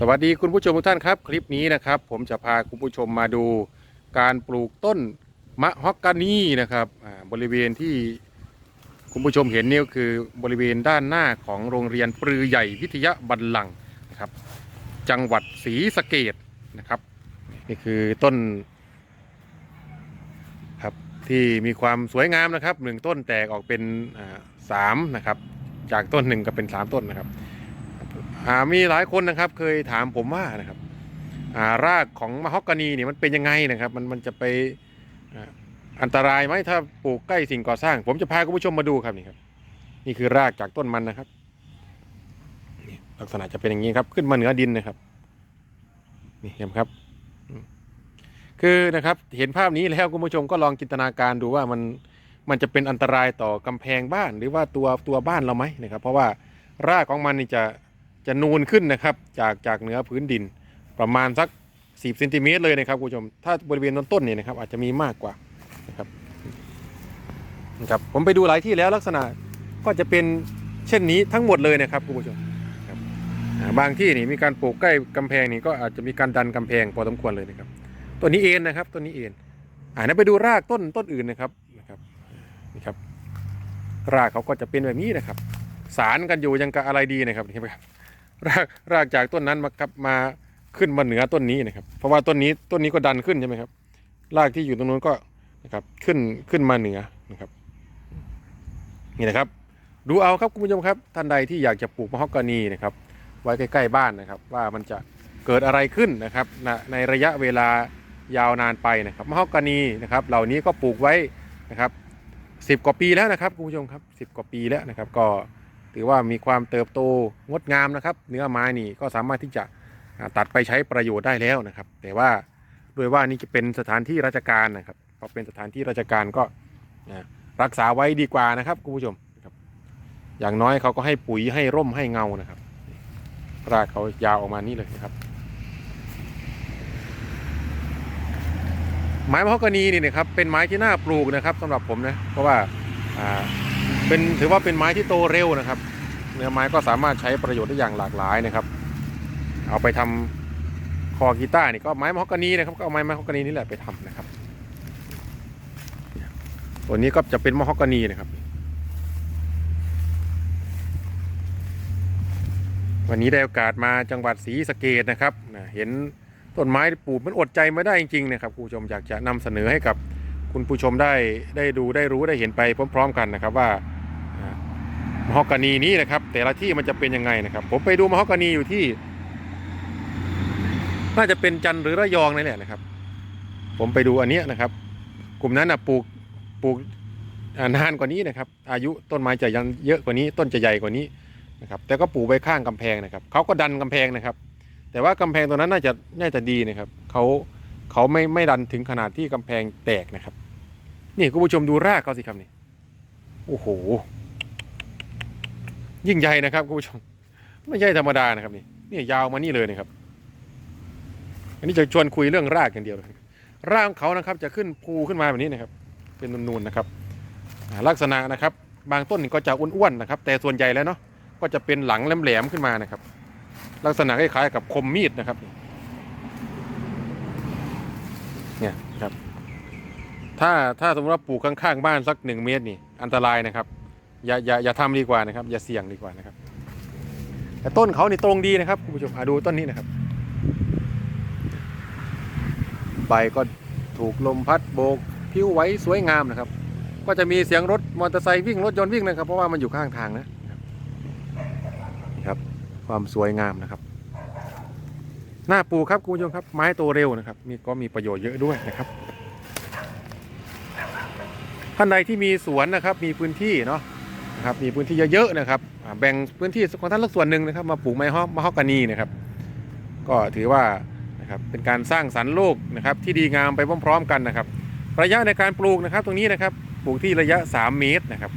สวัสดีคุณผู้ชมทุกท่านครับ คลิปนี้นะครับ ผมจะพาคุณผู้ชมมาดูการปลูกต้นมะฮอกกานีนะครับบริเวณที่คุณผู้ชมเห็นนี่ก็คือบริเวณด้านหน้าของโรงเรียนปรือใหญ่วิทยาบัลลังนะครับ จังหวัดศรีสะเกดนะครับนี่คือต้นครับที่มีความสวยงามนะครับหนึ่งต้นแตกออกเป็นอ่าสามนะครับ จากต้นหนึ่งก็เป็นสามต้นนะครับ มีหลายคนนะครับเคยถามผมว่านะครับารากของมะฮอกกานีเนี่ยมันเป็นยังไงนะครับ มันมันจะไปอันตรายไหมถ้าปลูกใกล้สิ่งก่อสร้าง ผมจะพาคุณผู้ชมมาดูครับนี่ครับ นี่คือรากจากต้นมันนะครับลักษณะจะเป็นอย่างนี้ครับ ขึ้นมาเหนือดินนะครับ นี่เห็นครับ คือนะครับ เห็นภาพนี้แล้วคุณผู้ชมก็ลองจินตนาการดูว่ามันมันจะเป็นอันตรายต่อกำแพงบ้านหรือว่าตัวตัวบ้านเราไหมนะครับ เพราะว่ารากของมันนี่จะ จะนูนขึ้นนะครับ จากจากเหนือพื้นดินประมาณสัก 10เซนติเมตรเลยนะครับคุณผู้ชม ถ้าบริเวณต้นต้นเนี่ยนะครับ อาจจะมีมากกว่านะครับนะครับ ผมไปดูหลายที่แล้วลักษณะก็จะเป็นเช่นนี้ทั้งหมดเลยนะครับคุณผู้ชมบางที่นี่มีการปลูกใกล้กำแพงนี่ก็อาจจะมีการดันกำแพงพอสมควรเลยนะครับต้นนี้เอ็นนะครับต้นนี้เอ็นอ่านั้นไปดูรากต้นต้นอื่นนะครับนะครับนี่ครับ รากเขาก็จะเป็นแบบนี้นะครับ สารกันอยู่ยังกับอะไรดีนะครับเห็นไหมครับ รากรากจากต้นนั้นมาครับมาขึ้นมาเหนือต้นนี้นะครับ เพราะว่าต้นนี้ต้นนี้ก็ดันขึ้นใช่ไหมครับ รากที่อยู่ตรงนู้นก็นะครับขึ้นขึ้นมาเหนือนะครับนี่นะครับ ดูเอาครับคุณผู้ชมครับ ท่านใดที่อยากจะปลูกมะฮอกกานีนะครับ ไว้ใกล้ ๆ บ้านนะครับ ว่ามันจะเกิดอะไรขึ้นนะครับ ในระยะเวลายาวนานไปนะครับมะฮอกกานีนะครับ เหล่านี้ก็ปลูกไว้นะครับสิบกว่าปีแล้วนะครับคุณผู้ชมครับสิบกว่าปีแล้วนะครับ ก็ ถือว่ามีความเติบโตงดงามนะครับ เนื้อไม้นี่ก็สามารถที่จะตัดไปใช้ประโยชน์ได้แล้วนะครับ แต่ว่าด้วยว่านี่จะเป็นสถานที่ราชการนะครับพอเป็นสถานที่ราชการก็รักษาไว้ดีกว่านะครับคุณผู้ชมครับอย่างน้อยเขาก็ให้ปุ๋ยให้ร่มให้เงานะครับรากเขายาวออกมานี่เลยนะครับ ไม้มะฮอกกานีนี่นะครับเป็นไม้ที่น่าปลูกนะครับสำหรับผมนะเพราะว่า เป็นถือว่าเป็นไม้ที่โตเร็วนะครับ เนื้อไม้ก็สามารถใช้ประโยชน์ได้อย่างหลากหลายนะครับ เอาไปทำคอกีตาร์นี่ก็ไม้มะฮอกกานีนะครับก็เอาไม้มะฮอกกานีนี่แหละไปทำนะครับตัวนี้ก็จะเป็นมะฮอกกานีนะครับ วันนี้ได้โอกาสมาจังหวัดศรีสะเกดนะครับเห็นต้นไม้ปลูกมันอดใจไม่ได้จริงๆนะครับคุณผู้ชมอยากจะนำเสนอให้กับคุณผู้ชมได้ได้ดูได้รู้ได้เห็นไปพร้อม ๆ กันนะครับว่า มฮอกกานีนี้นะครับ แต่ละที่มันจะเป็นยังไงนะครับ ผมไปดูมฮอกกานีอยู่ที่ น่าจะเป็นจันทร์หรือระยองนี่แหละนะครับ ผมไปดูอันเนี้ยนะครับ กลุ่มนั้นนะปลูกปลูกนานกว่านี้นะครับ อายุต้นไม้จะยังเยอะกว่านี้ ต้นจะใหญ่กว่านี้นะครับ แต่ก็ปลูกไว้ข้างกำแพงนะครับเขาก็ดันกำแพงนะครับ แต่ว่ากำแพงตัวนั้นน่าจะน่าจะดีนะครับเขาเขาไม่ไม่ดันถึงขนาดที่กำแพงแตกนะครับ นี่คุณผู้ชมดูรากเขาสิครับนี่โอ้โห ยิ่งใหญ่นะครับคุณผู้ชม ไม่ใช่ธรรมดานะครับนี่นี่ยาวมานี่เลยนะครับ อันนี้จะชวนคุยเรื่องรากอย่างเดียวเลยรากของเขานะครับจะขึ้นภูขึ้นมาแบบนี้นะครับ เป็นนูนๆนะครับ ลักษณะนะครับ บางต้นก็จะอ้วนๆนะครับ แต่ส่วนใหญ่แล้วเนาะก็จะเป็นหลังแหลมๆขึ้นมานะครับ ลักษณะคล้ายๆกับคมมีดนะครับ เนี่ยครับ ถ้าถ้าสมมติว่าปลูกข้างๆบ้านสักหนึ่งเมตรนี่อันตรายนะครับ อย่าอย่าอย่าทำดีกว่านะครับ อย่าเสี่ยงดีกว่านะครับ แต่ต้นเขานี่ตรงดีนะครับคุณผู้ชมดูต้นนี้นะครับ ใบก็ถูกลมพัดโบกผิวไหวสวยงามนะครับ ก็จะมีเสียงรถมอเตอร์ไซค์วิ่งรถยนต์วิ่งนะครับ เพราะว่ามันอยู่ข้างทางนะครับ ความสวยงามนะครับหน้าปูครับคุณผู้ชมครับ ไม้โตเร็วนะครับมีก็มีประโยชน์เยอะด้วยนะครับท่านใดที่มีสวนนะครับมีพื้นที่เนาะ นะครับมีพื้นที่เยอะๆนะครับแบ่งพื้นที่ของท่านละส่วนหนึ่งนะครับ มาปลูกไม้ฮอกมะฮอกกานีนะครับ ก็ถือว่านะครับเป็นการสร้างสรรค์โลกนะครับที่ดีงามไปพร้อมๆกันนะครับ ระยะในการปลูกนะครับตรงนี้นะครับปลูกที่ระยะ 3 เมตรนะครับ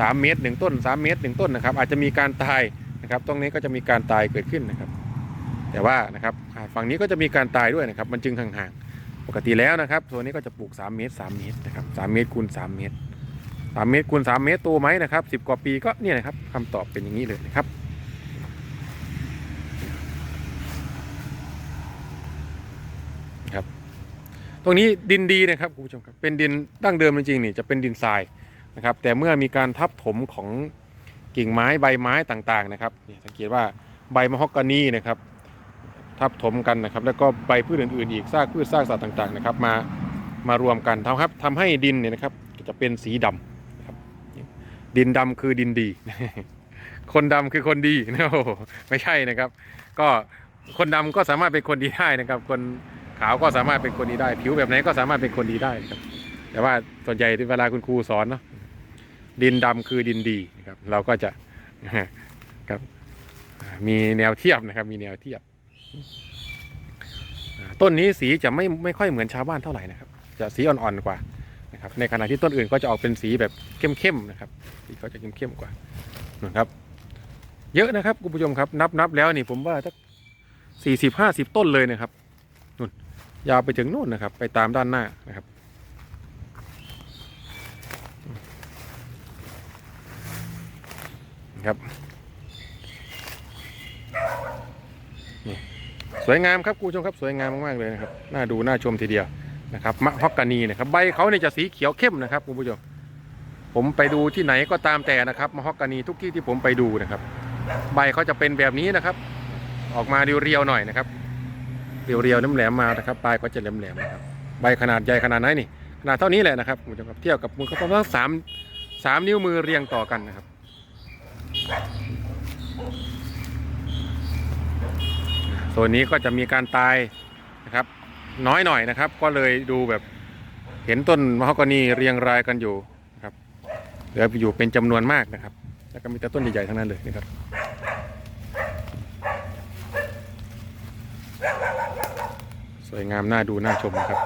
สามเมตรหนึ่งต้น 3 เมตรหนึ่งต้นนะครับอาจจะมีการตายนะครับตรงนี้ก็จะมีการตายเกิดขึ้นนะครับ แต่ว่านะครับฝั่งนี้ก็จะมีการตายด้วยนะครับ มันจึงห่างๆปกติแล้วนะครับตัวนี้ก็จะปลูก 3 เมตร 3 เมตรนะครับ3เมตรคูณ3เมตร 3เมตรคูณ3เมตรโตไหมนะครับ10กว่าปีก็เนี่ยนะครับคำตอบเป็นอย่างนี้เลยนะครับ ครับ ตรงนี้ดินดีนะครับคุณผู้ชมครับเป็นดินดั้งเดิมจริงๆนี่จะเป็นดินทรายนะครับ แต่เมื่อมีการทับถมของกิ่งไม้ใบไม้ต่างๆนะครับนี่สังเกตว่าใบมะฮอกกานีนะครับ ทับถมกันนะครับ แล้วก็ใบพืชอื่นๆอีกซากพืชซากสัตว์ต่างๆนะครับ มามารวมกันทำครับทำให้ดินเนี่ยนะครับจะเป็นสีดำนะครับ ดินดำคือดินดี คนดำคือคนดีโอ้โหไม่ใช่นะครับ ก็คนดำก็สามารถเป็นคนดีได้นะครับ คนขาวก็สามารถเป็นคนดีได้ ผิวแบบไหนก็สามารถเป็นคนดีได้ครับ แต่ว่าส่วนใหญ่ที่เวลาคุณครูสอนเนาะดินดำคือดินดีนะครับ เราก็จะครับมีแนวเทียบนะครับ มีแนวเทียบ ต้นนี้สีจะไม่ไม่ค่อยเหมือนชาวบ้านเท่าไหร่นะครับ จะสีอ่อนๆกว่า นะครับในขณะที่ต้นอื่นก็จะออกเป็นสีแบบเข้มๆนะครับสีเขาจะเข้มๆกว่านะครับ เยอะนะครับคุณผู้ชมครับ นับนับแล้วนี่ผมว่าสักสี่สิบห้าสิบต้นเลยนะครับนู่นยาวไปถึงนู่นนะครับ ไปตามด้านหน้านะครับครับนี่สวยงามครับคุณผู้ชมครับสวยงามมากๆเลยนะครับน่าดูน่าชมทีเดียว นะครับมะฮอกกานีนะครับใบเขาเนี่ยจะสีเขียวเข้มนะครับคุณผู้ชมผมไปดูที่ไหนก็ตามแต่นะครับมะฮอกกานีทุกที่ที่ผมไปดูนะครับ ใบเขาจะเป็นแบบนี้นะครับ ออกมาเรียวๆหน่อยนะครับเรียวๆน้ำแหลมมานะครับปลายก็จะแหลมๆนะครับใบขนาดใหญ่ขนาดไหนนี่ขนาดเท่านี้แหละนะครับคุณผู้ชมครับเทียบกับมือเขาประมาณสามสามนิ้วมือเรียงต่อกันนะครับส่วนนี้ก็จะมีการตายนะครับ น้อยหน่อยนะครับ ก็เลยดูแบบเห็นต้นมะฮอกกานีเรียงรายกันอยู่นะครับเหลืออยู่เป็นจำนวนมากนะครับ แล้วก็มีแต่ต้นใหญ่ๆทั้งนั้นเลยนะครับสวยงามน่าดูน่าชมนะครับ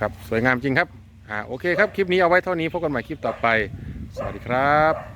ครับสวยงามจริงครับอ่าโอเคครับ คลิปนี้เอาไว้เท่านี้พบกันใหม่คลิปต่อไป สวัสดีครับ